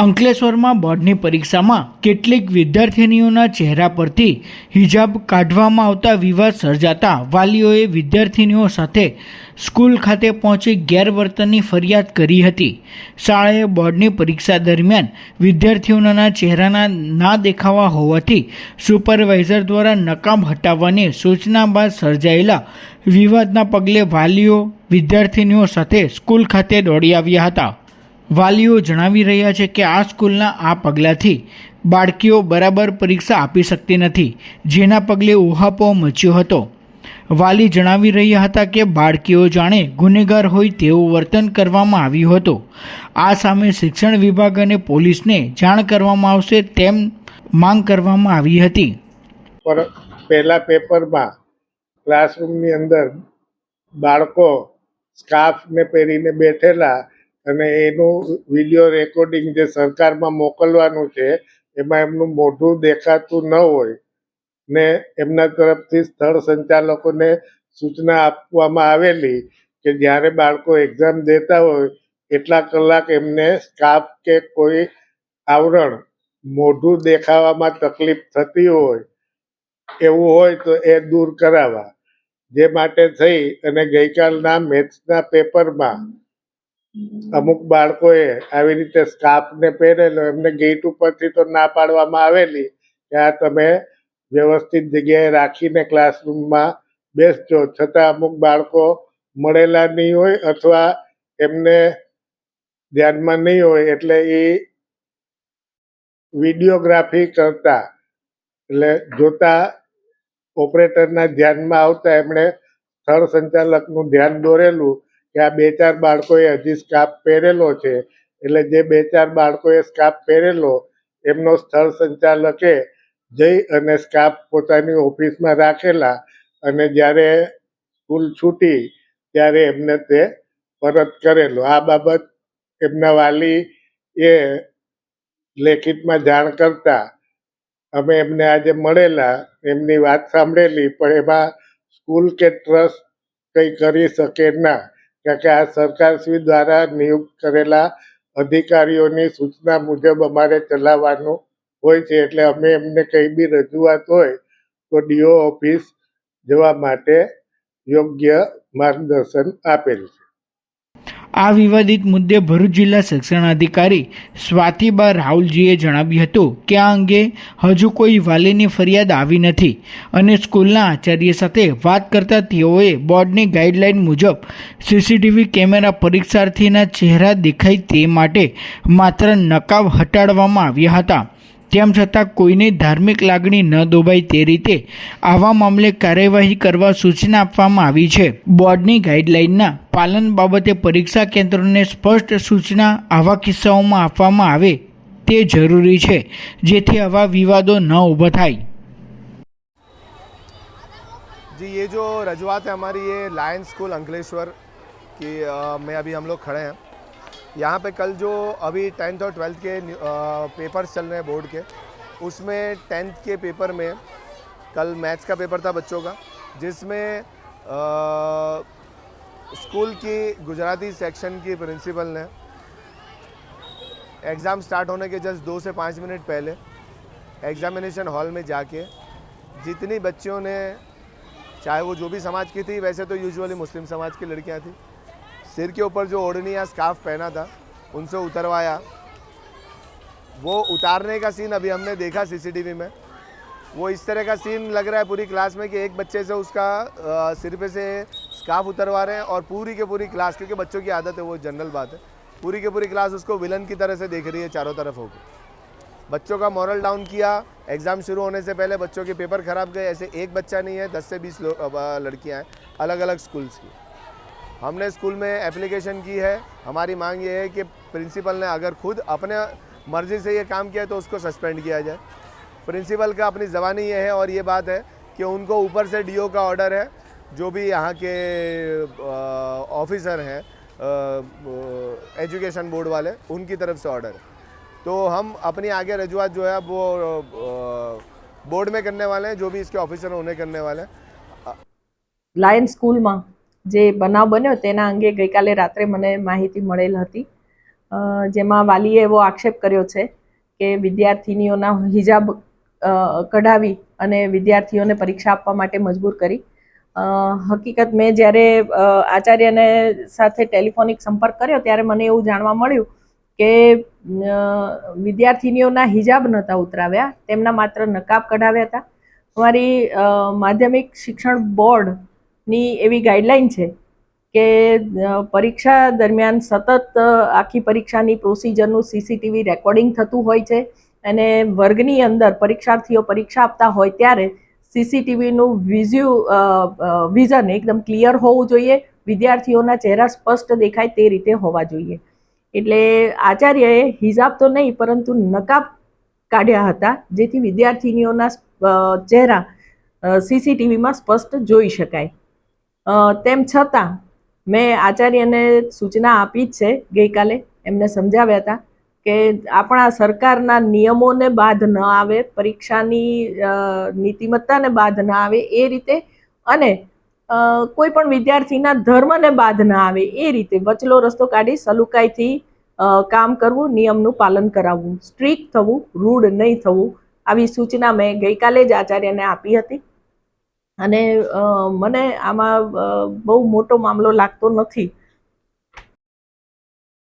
અંકલેશ્વરમાં બોર્ડની પરીક્ષામાં કેટલીક વિદ્યાર્થિનીઓના ચહેરા પરથી હિજાબ કાઢવામાં આવતા વિવાદ સર્જાતા વાલીઓએ વિદ્યાર્થિનીઓ સાથે સ્કૂલ ખાતે પહોંચી ગેરવર્તનની ફરિયાદ કરી હતી. શાળાએ બોર્ડની પરીક્ષા દરમિયાન વિદ્યાર્થીઓના ચહેરાના ના દેખાવા હોવાથી સુપરવાઇઝર દ્વારા નકામ હટાવવાની સૂચના બાદ સર્જાયેલા વિવાદના પગલે વાલીઓ વિદ્યાર્થિનીઓ સાથે સ્કૂલ ખાતે દોડી આવ્યા હતા. વાલીઓ જણાવી રહ્યા છે કે આ સ્કૂલના આ પગલાંથી બાળકીઓ બરાબર પરીક્ષા આપી શકતી નથી, જેના પગલે ઉહાપો મચ્યો હતો. વાલી જણાવી રહ્યા હતા કે બાળકીઓ જાણે ગુનેગાર હોય તેવું વર્તન કરવામાં આવ્યું હતું. આ સામે શિક્ષણ વિભાગ અને પોલીસને જાણ કરવામાં આવશે તેમ માંગ કરવામાં આવી હતી. પર પહેલા પેપરમાં ક્લાસરૂમની અંદર બાળકો સ્કાર્ફને પહેરીને બેઠેલા અને એનું વીડિયો રેકોર્ડિંગ જે સરકારમાં મોકલવાનું છે, એમાં એમનું મોઢું દેખાતું ન હોય, ને એમના તરફથી સ્થળ સંચાલકોને સૂચના આપવામાં આવેલી કે જ્યારે બાળકો એક્ઝામ દેતા હોય, એટલા કલાક એમને સ્કાફ કે કોઈ આવરણ મોઢું દેખાવામાં તકલીફ થતી હોય, એવું હોય તો એ દૂર કરાવવા. જે માટે થઈ અને ગઈકાલના મેથ્સના પેપરમાં અમુક બાળકોએ આવી રીતે સ્કાર્ફને પહેરેલો, એમને ગેટ ઉપરથી તો ના પાડવામાં આવેલી કે આ તમે વ્યવસ્થિત જગ્યાએ રાખીને ક્લાસરૂમમાં બેસજો. છતાં અમુક બાળકો મળેલા નહીં હોય અથવા એમને ધ્યાનમાં નહીં હોય એટલે એ વિડીયોગ્રાફી કરતા, એટલે જોતા ઓપરેટરના ધ્યાનમાં આવતા એમણે સ્થળ સંચાલકનું ધ્યાન દોરેલું. કે આ બે ચાર બાળકોએ હજી સ્કાર્ફ પહેરેલો છે, એટલે જે બે ચાર બાળકોએ સ્કાર્ફ પહેરેલો, એમનો સ્થળ સંચાલકે જઈ અને સ્કાર્ફ પોતાની ઓફિસમાં રાખેલા અને જ્યારે સ્કૂલ છૂટી ત્યારે એમને તે પરત કરેલો. આ બાબત એમના વાલી એ લેખિતમાં જાણ કરતા અમે એમને આજે મળેલા, એમની વાત સાંભળેલી, પણ એમાં સ્કૂલ કે ટ્રસ્ટ કંઈ કરી શકે ના. કારણ કે આ સરકારશ્રી દ્વારા નિયુક્ત કરેલા અધિકારીઓની સૂચના મુજબ અમારે ચલાવવાનું હોય છે એટલે અમે એમને કંઈ બી રજૂઆત હોય તો ડીઓ ઓફિસ જવા માટે યોગ્ય માર્ગદર્શન આપેલ છે. આ વિવાદિત મુદ્દે ભરૂચ જિલ્લા શિક્ષણાધિકારી સ્વાતિબા રાહુલજીએ જણાવ્યું હતું કે આ અંગે હજુ કોઈ વાલીની ફરિયાદ આવી નથી અને સ્કૂલના આચાર્ય સાથે વાત કરતા તેઓએ બોર્ડની ગાઈડલાઈન મુજબ સીસીટીવી કેમેરા પરીક્ષાર્થીના ચહેરા દેખાય તે માટે માત્ર નકાબ હટાડવામાં આવ્યા હતા. તેમ છતાં કોઈને ધાર્મિક લાગણી ન દોભાય તે રીતે આવા મામલે કાર્યવાહી કરવા સૂચના આપવામાં આવી છે બોર્ડની ગાઈડલાઈનના પાલન બાબતે પરીક્ષા કેન્દ્રોને સ્પષ્ટ સૂચના આવા કિસ્સાઓમાં આપવામાં આવે તે જરૂરી છે જેથી આવા વિવાદો ન ઊભા થાય जी ये जो रजवात है हमारी ये लायन स्कूल अंकलेश्वर की अ, में अभी हम लोग खड़े हैं यहाँ पे कल जो अभी टेंथ और ट्वेल्थ के पेपर्स चल रहे हैं बोर्ड के, उसमें टेंथ के पेपर में कल मैथ्स का पेपर था बच्चों का, जिसमें स्कूल की गुजराती सेक्शन की प्रिंसिपल ने एग्ज़ाम स्टार्ट होने के जस्ट दो से पाँच मिनट पहले एग्ज़ामिनेशन हॉल में जाके जितनी बच्चियों ने, चाहे वो जो भी समाज की थी, वैसे तो यूजुअली मुस्लिम समाज की लड़कियाँ थी सिर के ऊपर जो ओढ़नी या स्कार्फ पहना था, उनसे उतरवाया। वो उतारने का सीन अभी हमने देखा सीसीटीवी में। वो इस तरह का सीन लग रहा है पूरी क्लास में कि एक बच्चे से उसका सिर पे से स्काफ उतरवा रहे हैं और पूरी के पूरी क्लास क्योंकि बच्चों की आदत है, वो जनरल बात है। पूरी के पूरी क्लास उसको विलन की तरह से देख रही है, चारों तरफ़ होकर बच्चों का मॉरल डाउन किया एग्ज़ाम शुरू होने से पहले बच्चों के पेपर खराब गए, ऐसे एक बच्चा नहीं है, दस से बीस लड़कियाँ हैं अलग अलग स्कूल्स की। हमने स्कूल में एप्लीकेशन की है हमारी मांग ये है कि प्रिंसिपल ने अगर खुद अपने मर्ज़ी से ये काम किया है तो उसको सस्पेंड किया जाए प्रिंसिपल का अपनी ज़बानी ये है और ये बात है कि उनको ऊपर से डीओ का ऑर्डर है जो भी यहाँ के ऑफिसर हैं एजुकेशन बोर्ड वाले उनकी तरफ से ऑर्डर है तो हम अपनी आगे रजूआत जो है अब वो बोर्ड में करने वाले हैं जो भी इसके ऑफिसर हैं उन्हें करने वाले हैं લાયન સ્કૂલમાં જે બનાવ બન્યો તેના અંગે ગઈકાલે રાત્રે મને માહિતી મળેલ હતી. જેમાં વાલીએ એવો આક્ષેપ કર્યો છે કે વિદ્યાર્થિનીઓના હિજાબ કઢાવી અને વિદ્યાર્થીઓને પરીક્ષા આપવા માટે મજબૂર કરી. હકીકત મેં જ્યારે આચાર્યને સાથે ટેલિફોનિક સંપર્ક કર્યો ત્યારે મને એવું જાણવા મળ્યું કે વિદ્યાર્થિનીઓના હિજાબ નહોતા ઉતરાવ્યા, તેમના માત્ર નકાબ કઢાવ્યા હતા. અમારી માધ્યમિક શિક્ષણ બોર્ડની એવી ગાઈડલાઈન છે કે પરીક્ષા દરમિયાન સતત આખી પરીક્ષાની પ્રોસિજરનું સીસીટીવી રેકોર્ડિંગ થતું હોય છે અને વર્ગની અંદર પરીક્ષાર્થીઓ પરીક્ષા આપતા હોય ત્યારે સીસીટીવીનું વિઝ્યુ વિઝન એકદમ ક્લિયર હોવું જોઈએ, વિદ્યાર્થીઓના ચહેરા સ્પષ્ટ દેખાય તે રીતે હોવા જોઈએ. એટલે આચાર્યએ હિજાબ તો નહીં, પરંતુ નકાબ કાઢ્યા હતા, જેથી વિદ્યાર્થિનીઓના ચહેરા સીસીટીવીમાં સ્પષ્ટ જોઈ શકાય. તેમ છતાં મેં આચાર્યને સૂચના આપી જ છે ગઈકાલે. એમને સમજાવ્યા હતા કે આપણા સરકારના નિયમોને બાદ ન આવે, પરીક્ષાની નીતિમત્તાને બાદ ન આવે એ રીતે અને કોઈ પણ વિદ્યાર્થીના ધર્મને બાદ ન આવે એ રીતે વચલો રસ્તો કાઢી સલુકાઈથી કામ કરવું, નિયમનું પાલન કરાવવું. સ્ટ્રિક્ટ થવું રૂડ નહીં થવું. આવી સૂચના મેં ગઈકાલે જ આચાર્યને આપી હતી. અને મને આમાં બહુ મોટો મામલો લાગતો નથી.